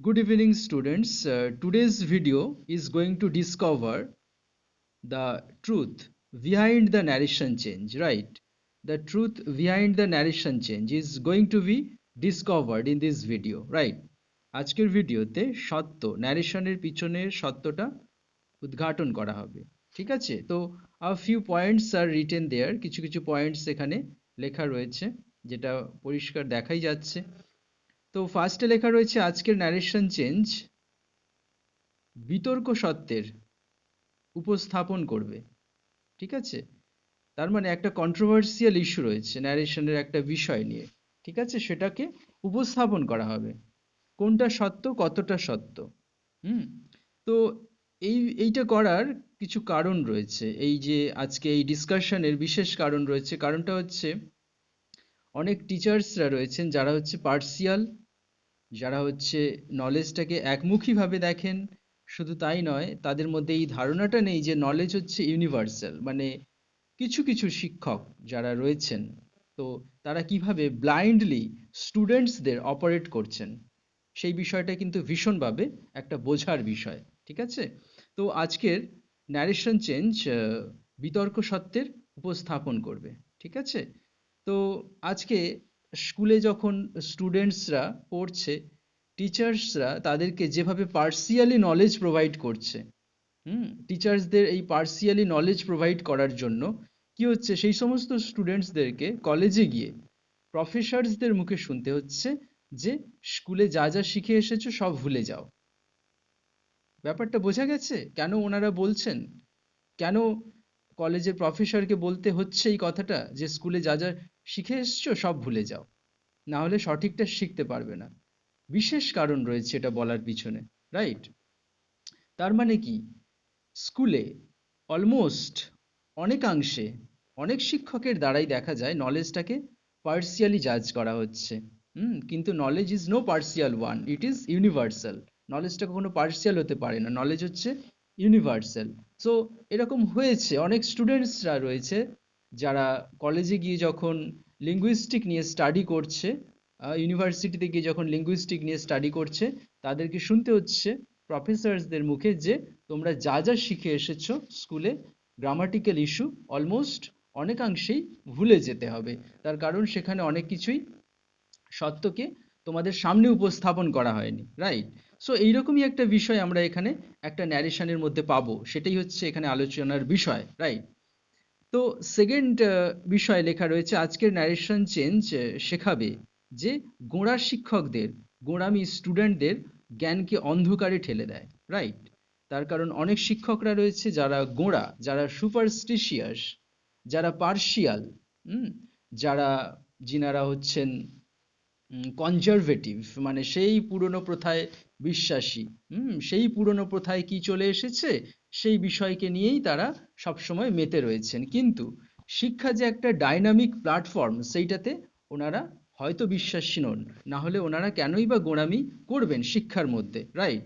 Good evening, students. Uh, today's video is going to discover the truth behind the narration change, right? The truth behind the narration change is going to be discovered in this video, right? আজকের ভিডিওতে সত্য ন্যারেশনের পিছনের সত্যটা উদ্ঘাটন করা হবে ঠিক আছে তো a few points are written there কিছু কিছু পয়েন্টস এখানে লেখা রয়েছে যেটা পরিষ্কার দেখাই যাচ্ছে তো ফার্স্টে লেখা রয়েছে আজকের ন্যারেশন চেঞ্জ বিতর্ক সত্ত্বের উপস্থাপন করবে। ঠিক আছে? তার মানে একটা কন্ট্রোভার্সিয়াল ইস্যু রয়েছে ন্যারেশনের একটা বিষয় নিয়ে। ঠিক আছে? সেটাকে উপস্থাপন করা হবে। কোনটা সত্য, কতটা সত্য? হুম? তো এই, এইটা করার কিছু কারণ রয়েছে। এই যে আজকে এই ডিসকাশনের বিশেষ কারণ রয়েছে, কারণটা হচ্ছে অনেক টিচার্সরা রয়েছেন যারা হচ্ছে পার্সিয়াল যারা হচ্ছে নলেজটাকে একমুখীভাবে দেখেন। শুধু তাই নয়, তাদের মধ্যে এই ধারণাটা নেই যে নলেজ হচ্ছে ইউনিভার্সাল মানে কিছু কিছু শিক্ষক যারা রয়েছেন, তো তারা কীভাবে ব্লাইন্ডলি স্টুডেন্টসদের অপারেট করছেন, সেই বিষয়টা কিন্তু ভীষণভাবে একটা বোঝার বিষয়, ঠিক আছে? তো আজকের ন্যারেশন চেঞ্জ বিতর্ক সত্ত্বের উপস্থাপন করবে, ঠিক আছে? তো আজকে স্কুলে যখন স্টুডেন্টসরা পড়ছে টিচার্সরা তাদেরকে যেভাবে পার্সিয়ালি নলেজ প্রোভাইড করছে, হুম টিচার্সদের এই পার্সিয়ালি নলেজ প্রোভাইড করার জন্য কি হচ্ছে? সেই সমস্ত স্টুডেন্টসদেরকে কলেজে গিয়ে প্রফেসরসদের মুখে শুনতে হচ্ছে যে স্কুলে যা যা শিখে এসেছ সব ভুলে যাও। ব্যাপারটা বোঝা গেছে? কেন ওনারা বলছেন? কেন কলেজের প্রফেসরকে বলতে হচ্ছে এই কথাটা? যে স্কুলে যা যা শিখে এসছো, সব ভুলে যাও। না হলে সঠিকটা শিখতে পারবে না। বিশেষ কারণ রয়েছে এটা বলার পিছনে রাইট তার মানে কি? স্কুলে অলমোস্ট অনেকাংশে অনেক শিক্ষকের দ্বারাই দেখা যায় নলেজটাকে পার্সিয়ালি জাজ করা হচ্ছে। হুম, কিন্তু knowledge is no partial one it is universal নলেজটা কখনো পার্সিয়াল হতে পারে না নলেজ হচ্ছে ইউনিভার্সাল সো এরকম হয়েছে, অনেক স্টুডেন্টসরা রয়েছে যারা কলেজে গিয়ে যখন লিঙ্গুইস্টিক নিয়ে স্টাডি করছে ইউনিভার্সিটিতে গিয়ে যখন লিঙ্গুইস্টিক নিয়ে স্টাডি করছে, তাদেরকে শুনতে হচ্ছে প্রফেসরসদের মুখে যে তোমরা যা যা শিখে এসেছ স্কুলে গ্রামাটিক্যাল ইস্যু অলমোস্ট অনেকাংশেই ভুলে যেতে হবে। তার কারণ সেখানে অনেক কিছুই সত্যকে তোমাদের সামনে উপস্থাপন করা হয়নি রাইট সো এইরকমই একটা বিষয় আমরা এখানে একটা ন্যারেশনের মধ্যে পাবো। সেটাই হচ্ছে এখানে আলোচনার বিষয় রাইট তো সেকেন্ড বিষয় লেখা রয়েছে, আজকের ন্যারেশন চেঞ্জ শেখাবে যে গোড়া শিক্ষকদের, গোড়ামি স্টুডেন্টদের জ্ঞানকে অন্ধকারে ঠেলে দেয় রাইট তার কারণ অনেক শিক্ষকরা রয়েছে যারা গোড়া, যারা সুপারস্টিশিয়াস যারা পার্শিয়াল যারা, যিনারা হচ্ছেন কনজারভেটিভ মানে সেই পুরনো প্রথায় বিশ্বাসী, হুম? সেই পুরনো প্রথায় কি চলে এসেছে? সেই বিষয়কে নিয়েই তারা সবসময় মেতে রয়েছেন। কিন্তু শিক্ষা যে একটা ডাইনামিক প্ল্যাটফর্ম সেইটাতে ওনারা হয়তো বিশ্বাসী নন। না হলে ওনারা কেনই বা গোড়ামি করবেন শিক্ষার মধ্যে রাইট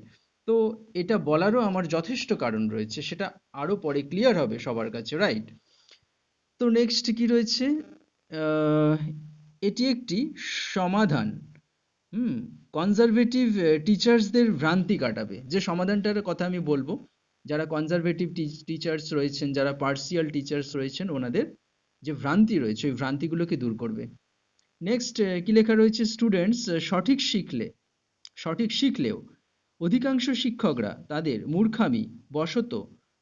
তো এটা বলারও আমার যথেষ্ট কারণ রয়েছে, সেটা আরও পরে ক্লিয়ার হবে সবার কাছে রাইট তো নেক্সট কি রয়েছে? এটি একটি সমাধান। হুম কনজারভেটিভ টিচার্সদের ভ্রান্তি কাটাবে। যে সমাধানটার কথা আমি বলব যারা কনজারভেটিভ টিচার্স রয়েছেন, যারা পার্সিয়াল টিচার্স রয়েছেন, ওনাদের যে ভ্রান্তি রয়েছে, ওই ভ্রান্তিগুলোকে দূর করবে। নেক্সট কি লেখা রয়েছে? স্টুডেন্টস সঠিক শিখলে, সঠিক শিখলেও অধিকাংশ শিক্ষকরা তাদের মূর্খামি, বশত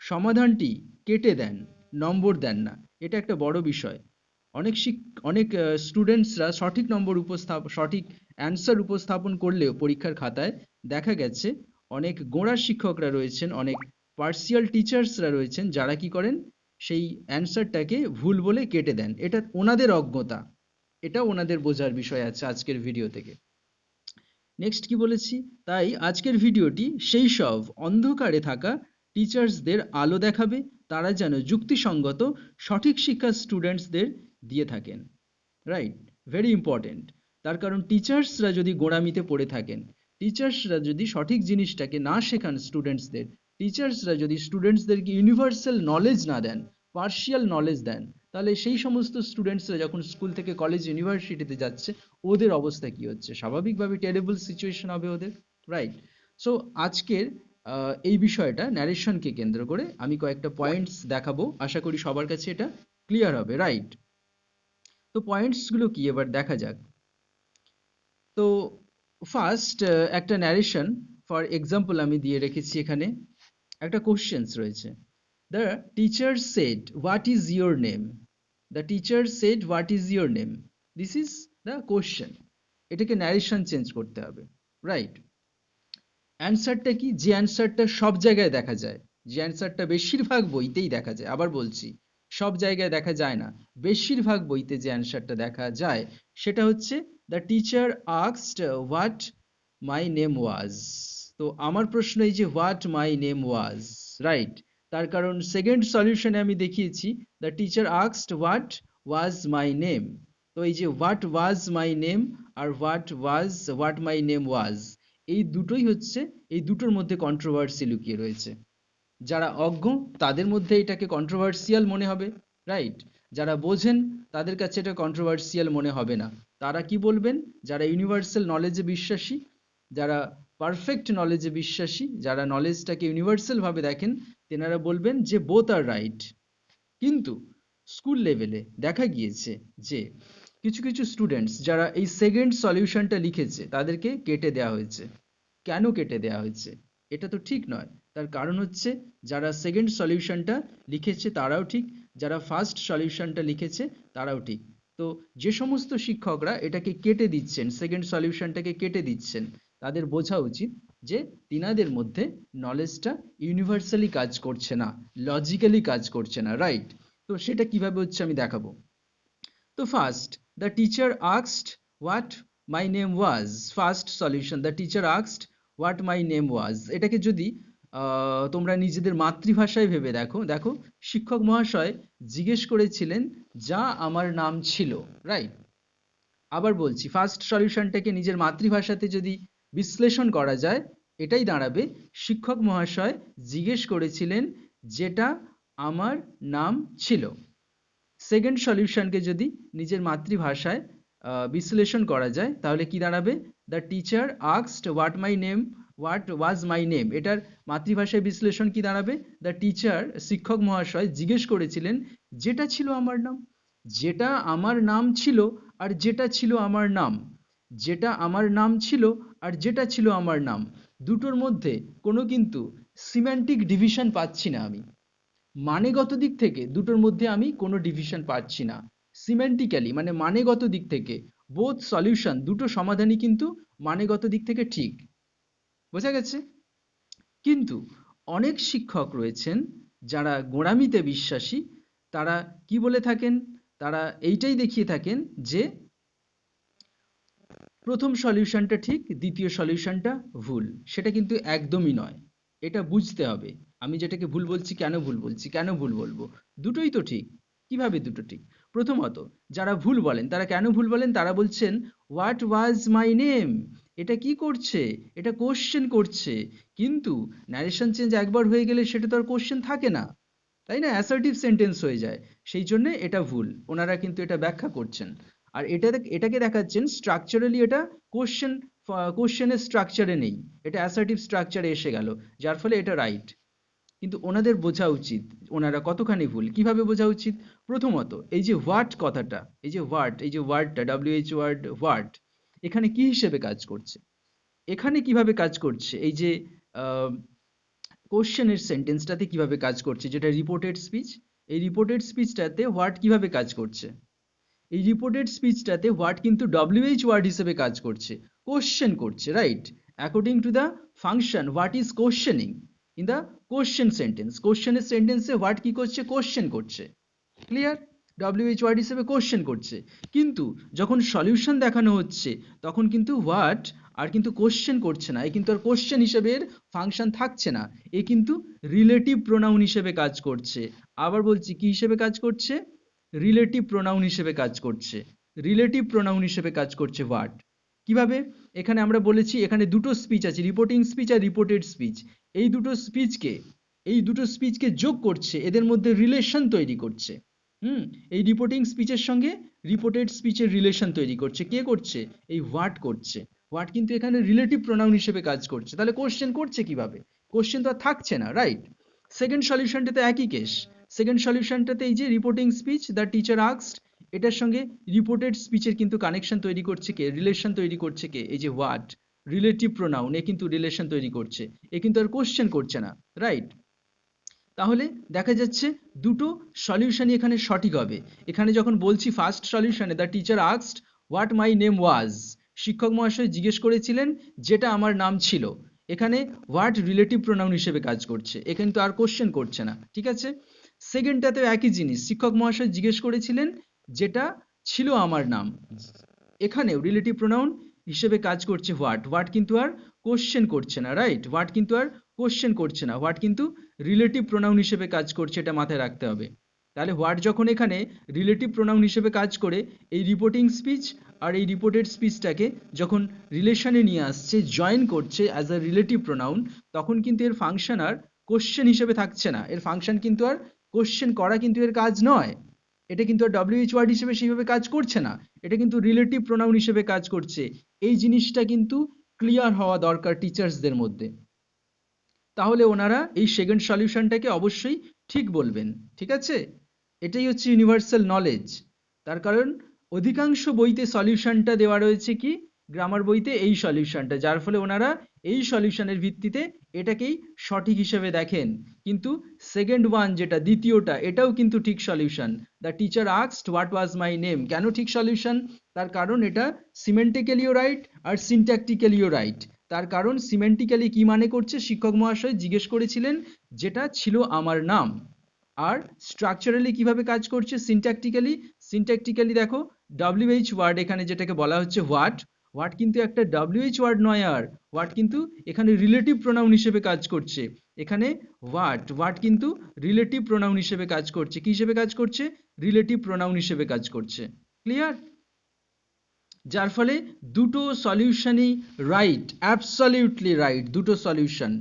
সমাধানটি কেটে দেন, নম্বর দেন না। এটা একটা বড় বিষয়। অনেক শিক, অনেক স্টুডেন্টসরা সঠিক নম্বর উপস্থাপ, সঠিক অ্যান্সার উপস্থাপন করলেও পরীক্ষার খাতায় দেখা গেছে, অনেক গোড়া শিক্ষকরা রয়েছেন, অনেক পার্সিয়াল টিচার্সরা রয়েছেন, যারা কি করেন? সেই অ্যান্সারটাকে ভুল বলে কেটে দেন। এটা ওনাদের অজ্ঞতা। এটা ওনাদের বোঝার বিষয় আছে আজকের ভিডিও থেকে। নেক্সট কি বলেছি? তাই আজকের ভিডিওটি সেই সব। অন্ধকারে থাকা টিচার্সদের আলো দেখাবে, তারা যেন যুক্তিসঙ্গত, সঠিক শিক্ষা স্টুডেন্টসদের দিয়ে থাকেন। রাইট ভেরি ইম্পর্টেন্ট তার কারণ টিচার্সরা যদি গোড়ামিতে পড়ে থাকেন টিচার্সরা যদি সঠিক জিনিসটাকে না শেখান স্টুডেন্টসদের টিচার্সরা যদি স্টুডেন্টসদেরকে ইউনিভার্সাল নলেজ না দেন পার্শিয়াল নলেজ দেন, তাহলে সেই সমস্ত স্টুডেন্টসরা যখন স্কুল থেকে কলেজ ইউনিভার্সিটিতে যাচ্ছে, ওদের অবস্থা কি হচ্ছে? স্বাভাবিকভাবে টেরেবল সিচুয়েশন হবে ওদের রাইট সো আজকের এই বিষয়টা ন্যারেশনকে কেন্দ্র করে আমি কয়েকটা পয়েন্টস দেখাবো। আশা করি সবার কাছে এটা ক্লিয়ার হবে রাইট তো পয়েন্টসগুলো কি? এবার দেখা যাক। তো ফার্স্ট একটা ন্যারেশন ফর এক্সাম্পল আমি দিয়ে রেখেছি এখানে। একটা কোশ্চেন্স রয়েছে। The teacher said what is your name the teacher said what is your name this is the question এটাকে ন্যারেশন চেঞ্জ করতে হবে রাইট অ্যান্সারটা কি? যে অ্যান্সারটা সব জায়গায় দেখা যায়। যে অ্যান্সারটা বেশিরভাগ বইতেই দেখা যায়। আবার বলছি, সব জায়গায় দেখা যায় না। বেশিরভাগ বইতে যে অ্যান্সারটা দেখা যায়, সেটা হচ্ছে দ্য টিচার আক্সড হোয়াট মাই নেম ওয়াজ তো আমার প্রশ্ন এই যে what my name was, right? তার কারণ সেকেন্ড সলিউশনে আমি দেখিয়েছি, দ্য টিচার আক্সড হোয়াট ওয়াজ মাই নেম। তো এই যে what was my name R what was, what my name was, এই দুটোই হচ্ছে, এই দুটোর মধ্যে কন্ট্রোভার্সি লুকিয়ে রয়েছে। যারা অজ্ঞ, তাদের মধ্যে এটাকে কন্ট্রোভার্সিয়াল মনে হবে, রাইট? যারা বোঝেন, তাদের কাছে এটা কন্ট্রোভার্সিয়াল মনে হবে না। তারা কি বলবেন? যারা ইউনিভার্সাল নলেজে বিশ্বাসী, যারা পারফেক্ট নলেজে বিশ্বাসী, যারা নলেজটাকে ইউনিভার্সাল ভাবে দেখেন, তেনারা বলবেন যে বোথ আর রাইট কিন্তু স্কুল লেভেলে দেখা গিয়েছে যে কিছু কিছু স্টুডেন্টস যারা এই সেকেন্ড সলিউশনটা লিখেছে, তাদেরকে কেটে দেওয়া হয়েছে। কেন কেটে দেওয়া হয়েছে? এটা তো ঠিক নয়। তার কারণ হচ্ছে যারা সেকেন্ড সলিউশনটা লিখেছে, তারাও ঠিক। যারা ফার্স্ট সলিউশনটা লিখেছে, তারাও ঠিক। তো যে সমস্ত শিক্ষকরা এটাকে কেটে দিচ্ছেন সেকেন্ড সলিউশনটাকে কেটে দিচ্ছেন তাদের বোঝা উচিত যে তিনাদের মধ্যে নলেজটা ইউনিভার্সালি কাজ করছে না লজিক্যালি কাজ করছে না রাইট তো সেটা কীভাবে হচ্ছে আমি দেখাবো? তো ফার্স্ট দ্য টিচার আক্সড what my name was first solution the teacher আক্সড হোয়াট মাই নেম ওয়াজ এটাকে যদি তোমরা নিজেদের মাতৃভাষায় ভেবে দেখো দেখো, শিক্ষক মহাশয় জিজ্ঞেস করেছিলেন, যা আমার নাম ছিল রাইট আবার বলছি ফার্স্ট সলিউশনটাকে নিজের মাতৃভাষাতে যদি বিশ্লেষণ করা যায়। এটাই দাঁড়াবে। শিক্ষক মহাশয় জিজ্ঞেস করেছিলেন, যেটা আমার নাম ছিল। সেকেন্ড সলিউশনকে যদি নিজের মাতৃভাষায় বিশ্লেষণ করা যায়, তাহলে কি দাঁড়াবে? The teacher আক্সড what my name what was my name এটার মাতৃভাষায় বিশ্লেষণ কি দাঁড়াবে? দ্য টিচার শিক্ষক মহাশয় জিজ্ঞেস করেছিলেন, যেটা ছিল আমার নাম? যেটা আমার নাম ছিল আর যেটা ছিল আমার নাম। যেটা আমার নাম ছিল আর যেটা ছিল আমার নাম, দুটোর মধ্যে কোনো কিন্তু সিম্যান্টিক ডিভিশন পাচ্ছি না আমি। মানেগত দিক থেকে দুটোর মধ্যে আমি কোনো ডিভিশন পাচ্ছি না। সিমেন্টিক্যালি মানে মানেগত দিক থেকে বোথ সলিউশন দুটো সমাধানই কিন্তু মানেগত দিক থেকে ঠিক। বোঝা গেছে? কিন্তু অনেক শিক্ষক রয়েছেন যারা গোঁড়ামিতে বিশ্বাসী, তারা কি বলে থাকেন? তারা এইটাই দেখিয়ে থাকেন যে প্রথম সলিউশনটা ঠিক, দ্বিতীয় সলিউশনটা ভুল। সেটা কিন্তু একদমই নয়। এটা বুঝতে হবে। আমি যেটাকে ভুল বলছি, কেন ভুল বলছি, কেন ভুল বলব? দুটোই তো ঠিক। কীভাবে দুটো ঠিক? প্রথমত, যারা ভুল বলেন, তারা কেন ভুল বলেন? তারা বলছেন হোয়াট ওয়াজ মাই নেম এটা কি করছে? এটা কোশ্চেন করছে। কিন্তু ন্যারেশন চেঞ্জ একবার হয়ে গেলে সেটা তো আর কোশ্চেন থাকে না। তাই না? অ্যাসার্টিভ সেন্টেন্স হয়ে যায়। সেই জন্যে এটা ভুল। ওনারা কিন্তু এটা ব্যাখ্যা করছেন। আর এটা এটাকে দেখাচ্ছেন স্ট্রাকচারালি এটা কোশ্চেন কোশ্চেনের স্ট্রাকচারে নেই। এটা অ্যাসার্টিভ স্ট্রাকচারে এসে গেল, যার ফলে এটা রাইট কিন্তু ওনাদের বোঝা উচিত, ওনারা কতখানি ভুল, কীভাবে বোঝা উচিত? প্রথমত, এই যে ওয়ার্ড কথাটা, এই যে ওয়ার্ড এই যে ওয়ার্ডটা ডাব্লিউএইচ ওয়ার্ড ওয়ার্ড এখানে কি হিসেবে কাজ করছে? এখানে কীভাবে কাজ করছে? এই যে কোশ্চেনের সেন্টেন্সটাতে কীভাবে কাজ করছে? যেটা রিপোর্টেড স্পিচ এই রিপোর্টেড স্পিচটাতে হোয়াট কীভাবে কাজ করছে? এই রিপোর্টেড স্পিচটাতে হোয়াট কিন্তু ডব্লিউএইচ ওয়ার্ড হিসেবে কাজ করছে কোশ্চেন করছে right according to the function what is questioning in the question sentence কোশ্চেনের সেন্টেন্সে হোয়াট কি করছে? কোশ্চেন করছে। ক্লিয়ার ডব্লিউএইচ ওয়ার্ড হিসেবে কোশ্চেন করছে। কিন্তু যখন সলিউশন দেখানো হচ্ছে, তখন কিন্তু হোয়াট আর কিন্তু কোশ্চেন করছে না। এ কিন্তু আর কোশ্চেন হিসেবে ফাংশন থাকছে না। এ কিন্তু রিলেটিভ প্রোনাউন হিসেবে কাজ করছে। আবার বলছি কি হিসেবে কাজ করছে? রিলেটিভ প্রোনাউন হিসেবে কাজ করছে। রিলেটিভ প্রোনাউন হিসেবে কাজ করছে হোয়াট কীভাবে? এখানে আমরা বলেছি, এখানে দুটো স্পিচ আছে রিপোর্টিং স্পিচ আর রিপোর্টেড স্পিচ এই দুটো স্পিচকে এই দুটো স্পিচকে যোগ করছে, এদের মধ্যে রিলেশন তৈরি করছে। হুম? এই রিপোর্টিং স্পিচের সঙ্গে রিপোর্টেড স্পিচের রিলেশন তৈরি করছে। কে করছে? এই হোয়াট করছে। হোয়াট কিন্তু এখানে রিলেটিভ প্রোনাউন হিসেবে কাজ করছে। তাহলে কোশ্চেন করছে কীভাবে? কোশ্চেন তো আর থাকছে না রাইট সেকেন্ড সলিউশনটাতে একই কেস সেকেন্ড সলিউশনটাতে এই যে রিপোর্টিং স্পিচ দ্য টিচার আক্সড এটার সঙ্গে রিপোর্টেড স্পিচের কিন্তু কানেকশন তৈরি করছে কে? রিলেশন তৈরি করছে কে? এই যে হোয়াট রিলেটিভ প্রোনাউন এ কিন্তু রিলেশন তৈরি করছে। এ কিন্তু আর কোশ্চেন করছে না রাইট তাহলে দেখা যাচ্ছে দুটো সলিউশনই এখানে সঠিক হবে। এখানে যখন বলছি ফার্স্ট সলিউশনে দ্য টিচার আক্সড হোয়াট মাই নেম ওয়াজ শিক্ষক মহাশয় জিজ্ঞেস করেছিলেন, যেটা আমার নাম ছিল। এখানে হোয়াট রিলেটিভ প্রোনাউন হিসেবে কাজ করছে। এ কিন্তু আর কোশ্চেন করছে না, ঠিক আছে? সেকেন্ডটাতেও একই জিনিস। শিক্ষক মহাশয় জিজ্ঞেস করেছিলেন, যেটা ছিল আমার নাম। এখানেও রিলেটিভ প্রোনাউন হিসেবে কাজ করছে হোয়াট হোয়াট কিন্তু আর কোশ্চেন করছে না রাইট হোয়াট কিন্তু আর কোশ্চেন করছে না। হোয়াট কিন্তু রিলেটিভ প্রোনাউন হিসেবে কাজ করছে, এটা মাথায় রাখতে হবে। তাহলে হোয়াট যখন এখানে রিলেটিভ প্রোনাউন হিসেবে কাজ করে, এই রিপোর্টিং স্পিচ আর এই রিপোর্টেড স্পিচটাকে যখন রিলেশনে নিয়ে আসছে জয়েন করছে অ্যাজ আ রিলেটিভ প্রোনাউন তখন কিন্তু এর ফাংশন আর কোশ্চেন হিসেবে থাকছে না। এর ফাংশন কিন্তু আর কোশ্চেন করা কিন্তু এর কাজ নয়। এটা কিন্তু ডব্লিউএইচ ওয়ার্ড হিসেবে সেইভাবে কাজ করছে না। এটা কিন্তু রিলেটিভ প্রোনাউন হিসেবে কাজ করছে। এই জিনিসটা কিন্তু ক্লিয়ার হওয়া দরকার টিচার্সদের মধ্যে। তাহলে ওনারা এই সেকেন্ড সলিউশনটাকে অবশ্যই ঠিক বলবেন, ঠিক আছে? এটাই হচ্ছে ইউনিভার্সাল নলেজ তার কারণ, অধিকাংশ বইতে সলিউশনটা দেওয়া রয়েছে কি? গ্রামার বইতে এই সলিউশনটা যার ফলে ওনারা এই সলিউশনের ভিত্তিতে এটাকেই সঠিক হিসেবে দেখেন। কিন্তু সেকেন্ড ওয়ান যেটা, দ্বিতীয়টা, এটাও কিন্তু ঠিক সলিউশন দ্য টিচার আক্সড হোয়াট ওয়াজ মাই নেম কেন ঠিক সলিউশন তার কারণ এটা সিমেন্টিক্যালিও রাইট আর সিনট্যাকটিক্যালিও রাইট তার কারণ সিমেন্টিক্যালি কি মানে করছে? শিক্ষক মহাশয় জিজ্ঞেস করেছিলেন, যেটা ছিল আমার নাম। আর স্ট্রাকচারালি কীভাবে কাজ করছে? সিনট্যাকটিক্যালি সিনট্যাকটিক্যালি দেখো ডব্লিউএইচ ওয়ার্ড এখানে যেটাকে বলা হচ্ছে হোয়াট হোয়াট কিন্তু একটা ডব্লিউএইচ ওয়ার্ড নয় আর। হোয়াট কিন্তু এখানে রিলেটিভ প্রোনাউন হিসেবে কাজ করছে। এখানে হোয়াট হোয়াট কিন্তু রিলেটিভ প্রোনাউন হিসেবে কাজ করছে। কি হিসেবে কাজ করছে? রিলেটিভ প্রোনাউন হিসেবে কাজ করছে। ক্লিয়ার যার ফলে দুটো সলিউশনই রাইট অ্যাবসলিউটলি রাইট দুটো সলিউশন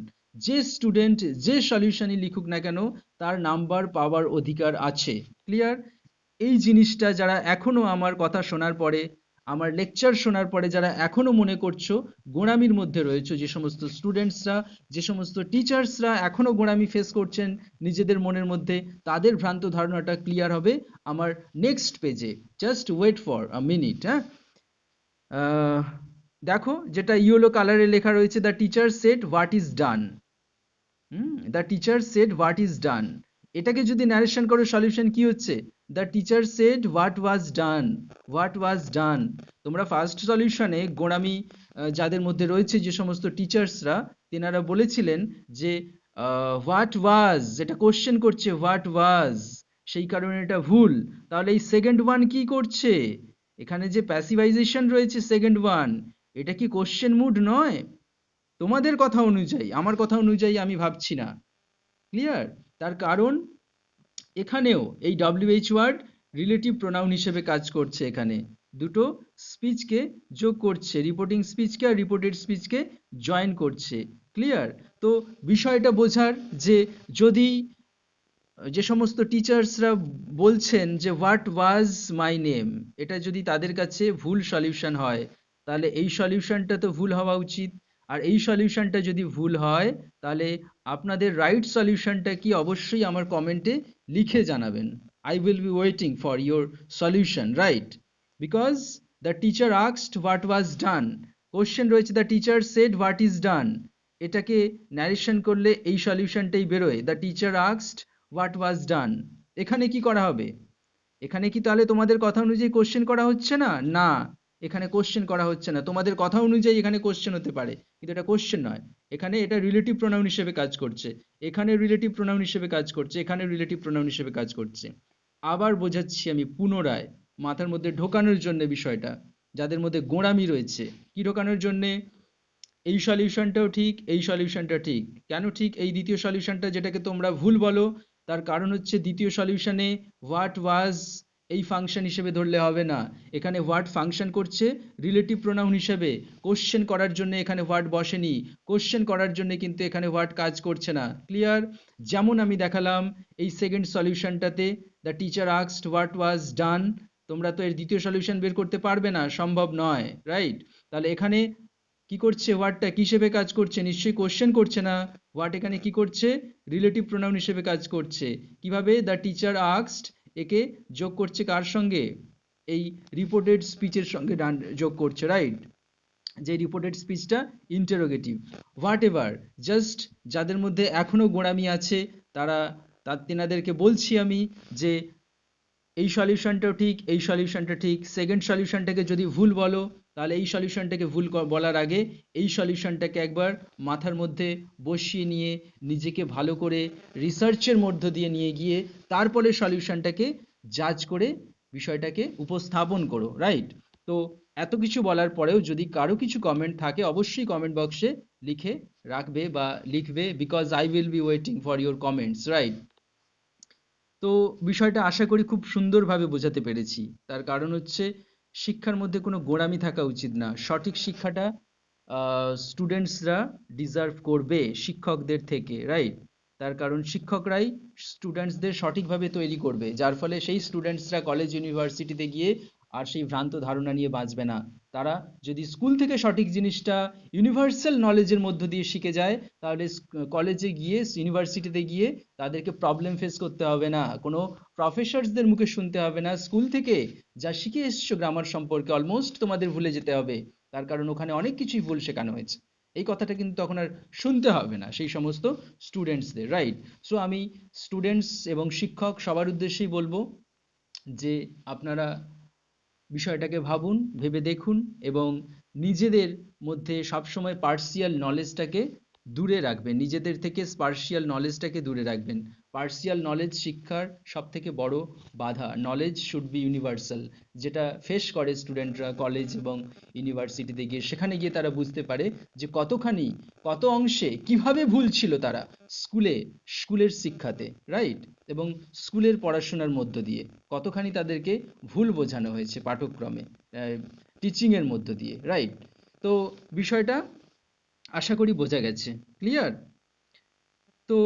যে স্টুডেন্ট যে সলিউশনই লিখুক না কেন, তার নাম্বার পাওয়ার অধিকার আছে। ক্লিয়ার এই জিনিসটা যারা এখনও আমার কথা শোনার পরে আমার লেকচার শোনার পরে যারা এখনও মনে করছ গোড়ামির মধ্যে রয়েছে, যে সমস্ত স্টুডেন্টসরা যে সমস্ত টিচার্সরা এখনও গোড়ামি ফেস করছেন নিজেদের মনের মধ্যে, তাদের ভ্রান্ত ধারণাটা ক্লিয়ার হবে আমার নেক্সট পেজে just wait for a minute হ্যাঁ? দেখো, যেটা ইয়েলো কালারে লেখা রয়েছে the teacher said what is done the teacher said what is done এটাকে যদি ন্যারেশন করো সলিউশন কি হচ্ছে? The teacher said what was done what was done তোমরা ফার্স্ট সলিউশনে গোড়ামি যাদের মধ্যে রয়েছে যে সমস্ত টিচার্সরা তেনারা বলেছিলেন যে হোয়াট ওয়াজ এটা কোশ্চেন করছে হোয়াট ওয়াজ সেই কারণে এটা ভুল। তাহলে এই সেকেন্ড ওয়ান কি করছে? এখানে যে প্যাসিভাইজেশন রয়েছে সেকেন্ড ওয়ান এটা কি কোশ্চেন মুড নয়? তোমাদের কথা অনুযায়ী, আমার কথা অনুযায়ী আমি ভাবছি না। ক্লিয়ার তার কারণ এখানেও এই ডব্লিউএইচ ওয়ার্ড রিলেটিভ প্রোনাউন হিসেবে কাজ করছে এখানে। দুটো স্পিচকে যোগ করছে রিপোর্টিং স্পিচকে আর রিপোর্টেড স্পিচকে জয়েন করছে। ক্লিয়ার তো বিষয়টা বোঝার যে যদি যে সমস্ত টিচার্সরা বলছেন যে হোয়াট ওয়াজ মাই নেম এটা যদি তাদের কাছে ভুল সলিউশন হয়, তাহলে এই সলিউশনটা তো ভুল হওয়া উচিত। আর এই সলিউশনটা যদি ভুল হয়, তাহলে আপনাদের রাইট সলিউশনটা কি অবশ্যই আমার কমেন্টে লিখে জানাবেন। I will be waiting for your solution right because the teacher আক্সড what was done question রয়েছে the teacher said what is done এটাকে ন্যারেশন করলে এই সলিউশনটাই বেরোয়। দ্য টিচার আক্সড হোয়াট ওয়াজ ডান এখানে কি করা হবে? এখানে কি তাহলে তোমাদের কথা অনুযায়ী কোশ্চেন করা হচ্ছে না? না, এখানে কোশ্চেন করা হচ্ছে না। তোমাদের কথা অনুযায়ী এখানে কোশ্চেন হতে পারে। কিন্তু এটা কোশ্চেন নয়। এখানে এটা রিলেটিভ প্রোনাউন হিসেবে কাজ করছে। এখানে রিলেটিভ প্রোনাউন হিসেবে কাজ করছে, এখানে রিলেটিভ প্রোনাউন হিসেবে কাজ করছে। আবার বোঝাচ্ছি আমি পুনরায়, মাথার মধ্যে ঢোকানোর জন্য বিষয়টা, যাদের মধ্যে গোঁড়ামি রয়েছে। কি ঢোকানোর জন্যে? এই সলিউশনটাও ঠিক, এই সলিউশনটা ঠিক। কেন ঠিক? এই দ্বিতীয় সলিউশনটা যেটাকে তোমরা ভুল বলো, তার কারণ হচ্ছে দ্বিতীয় সলিউশনে হোয়াট ওয়াজ এই ফাংশন হিসেবে ধরলে হবে না। এখানে হোয়াট ফাংশন করছে রিলেটিভ প্রোনাউন হিসেবে। কোশ্চেন করার জন্য এখানে হোয়াট বসেনি। কোশ্চেন করার জন্য কিন্তু এখানে হোয়াট কাজ করছে না। ক্লিয়ার যেমন আমি দেখালাম এই সেকেন্ড সলিউশনটাতে দ্য টিচার আক্সড হোয়াট ওয়াজ ডান তোমরা তো এর দ্বিতীয় সলিউশন বের করতে পারবে না, সম্ভব নয় রাইট তাহলে এখানে কি করছে হোয়াটটা কি হিসেবে কাজ করছে? নিশ্চয়ই কোশ্চেন করছে না। হোয়াট এখানে কি করছে? রিলেটিভ প্রোনাউন হিসেবে কাজ করছে। কীভাবে? দ্য টিচার আক্সড একে যোগ করছে কার সঙ্গে? এই রিপোর্টেড স্পিচের সঙ্গে যোগ করছে রাইট যে রিপোর্টেড স্পিচটা ইন্টারোগেটিভ হোয়াট এভার জাস্ট যাদের মধ্যে এখনও গোড়ামি আছে, তারা, তার, তেনাদেরকে বলছি আমি যে, এই সলিউশনটাও ঠিক, এই সলিউশনটা ঠিক সেকেন্ড সলিউশনটাকে যদি ভুল বলো তাহলে এই সলিউশনটাকে ভুল বলার আগে এই সলিউশনটাকে একবার মাথার মধ্যে বসিয়ে নিয়ে নিজেকে ভালো করে রিসার্চের মধ্য দিয়ে নিয়ে গিয়ে তারপরে সলিউশনটাকে জাজ করে বিষয়টাকে উপস্থাপন করো রাইট তো এত কিছু বলার পরেও যদি কারও কিছু কমেন্ট থাকে, অবশ্যই কমেন্ট বক্সে লিখে রাখবে বা লিখবে because I will be waiting for your comments right তো বিষয়টা আশা করি খুব সুন্দরভাবে বোঝাতে পেরেছি। তার কারণ হচ্ছে শিক্ষার মধ্যে কোনো গোঁড়ামি থাকা উচিত না। সঠিক শিক্ষাটা স্টুডেন্টসরা ডিজার্ভ করবে শিক্ষকদের থেকে রাইট তার কারণ শিক্ষকরাই স্টুডেন্টসদের সঠিকভাবে তৈরি করবে, যার ফলে সেই স্টুডেন্টসরা কলেজ ইউনিভার্সিটিতে গিয়ে আর সেই ভ্রান্ত ধারণা নিয়ে বাঁচবে না। তারা যদি স্কুল থেকে সঠিক জিনিসটা ইউনিভার্সাল নলেজের মধ্য দিয়ে শিখে যায়, তাহলে কলেজে গিয়ে ইউনিভার্সিটিতে গিয়ে তাদেরকে প্রবলেম ফেস করতে হবে না। কোনো প্রফেসরসদের মুখে শুনতে হবে না। স্কুল থেকে যা শিখে এসছো গ্রামার সম্পর্কে অলমোস্ট তোমাদের ভুলে যেতে হবে। তার কারণ ওখানে অনেক কিছুই ভুল শেখানো হয়েছে। এই কথাটা কিন্তু তখন আর শুনতে হবে না সেই সমস্ত স্টুডেন্টসদের রাইট সো আমি স্টুডেন্টস এবং শিক্ষক সবার উদ্দেশ্যেই বলব যে আপনারা বিষয়টাকে ভাবুন, ভেবে দেখুন এবং নিজেদের মধ্যে সবসময় পার্সিয়াল নলেজটাকে দূরে রাখবেন। নিজেদের থেকে পার্সিয়াল নলেজটাকে দূরে রাখবেন। পার্সিয়াল নলেজ শিক্ষার সব থেকে বড় বাধা। নলেজ শুড বি ইউনিভার্সাল যেটা ফেস করে স্টুডেন্টরা কলেজ এবং ইউনিভার্সিটিতে গিয়ে। সেখানে গিয়ে তারা বুঝতে পারে যে কতখানি, কত অংশে কীভাবে ভুল ছিল তারা? স্কুলে, স্কুলের শিক্ষাতে রাইট এবং স্কুলের পড়াশোনার মধ্য দিয়ে কতখানি তাদেরকে ভুল বোঝানো হয়েছে পাঠক্রমে টিচিংয়ের মধ্য দিয়ে রাইট তো বিষয়টা আশা করি বোঝা গেছে ক্লিয়ার তো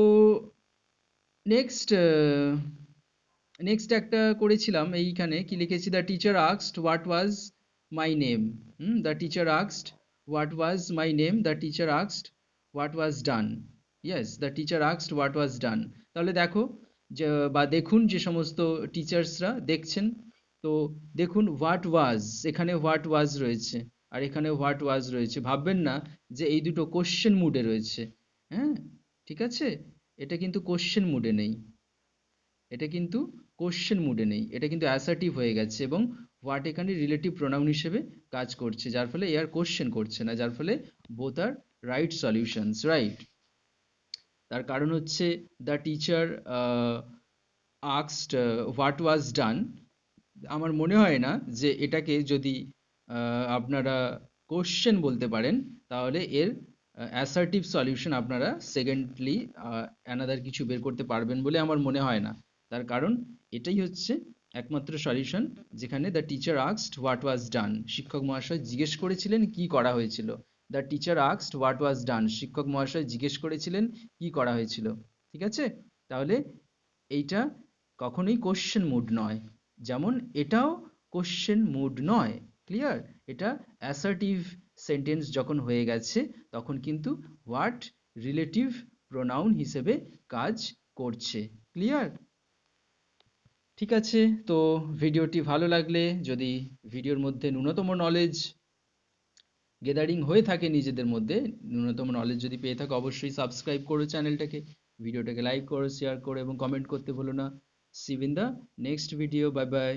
নেক্সট নেক্সট একটা করেছিলাম এইখানে, কি লিখেছি? দ্য টিচার আক্সড what was my name the teacher আক্সড what was my name the teacher আক্সড what was done yes the teacher আক্সড হোয়াট ওয়াজ ডান তাহলে দেখো বা দেখুন যে সমস্ত টিচার্সরা দেখছেন, তো দেখুন হোয়াট ওয়াজ এখানে হোয়াট ওয়াজ রয়েছে, আর এখানে হোয়াট ওয়াজ রয়েছে। ভাববেন না যে এই দুটো কোশ্চেন মুডে রয়েছে হ্যাঁ? ঠিক আছে? এটা কিন্তু কোশ্চেন মুডে নেই। এটা কিন্তু কোশ্চেন মুডে নেই। এটা কিন্তু অ্যাসার্টিভ হয়ে গেছে এবং হোয়াট এখানে রিলেটিভ প্রোনাউন হিসেবে কাজ করছে, যার ফলে এ আর কোশ্চেন করছে না, যার ফলে both are right solutions right তার কারণ হচ্ছে দ্য টিচার আক্সড হোয়াট ওয়াজ ডান আমার মনে হয় না যে এটাকে যদি আপনারা কোশ্চেন বলতে পারেন, তাহলে এর অ্যাসার্টিভ সলিউশন আপনারা সেকেন্ডলি অ্যানাদার কিছু বের করতে পারবেন বলে আমার মনে হয় না। তার কারণ এটাই হচ্ছে একমাত্র সলিউশন যেখানে দ্য টিচার আক্সড হোয়াট ওয়াজ ডান শিক্ষক মহাশয় জিজ্ঞেস করেছিলেন কি করা হয়েছিল। দ্য টিচার আক্সড হোয়াট ওয়াজ ডান শিক্ষক মহাশয় জিজ্ঞেস করেছিলেন, কি করা হয়েছিল? ঠিক আছে? তাহলে এইটা কখনোই কোশ্চেন মুড নয়। যেমন, এটাও কোশ্চেন মুড নয়। ক্লিয়ার এটা অ্যাসার্টিভ সেন্টেন্স যখন হয়ে গেছে, তখন কিন্তু হোয়াট রিলেটিভ প্রোনাউন হিসেবে কাজ করছে। ক্লিয়ার ঠিক আছে? তো ভিডিওটি ভালো লাগলে, যদি ভিডিওর মধ্যে ন্যূনতম নলেজ গেদারিং হয়ে থাকে নিজেদের মধ্যে। ন্যূনতম নলেজ যদি পেয়ে থাকো, অবশ্যই সাবস্ক্রাইব করো চ্যানেলটাকে ভিডিওটাকে লাইক করো শেয়ার করো এবং কমেন্ট করতে ভুলো না। See in the next video bye bye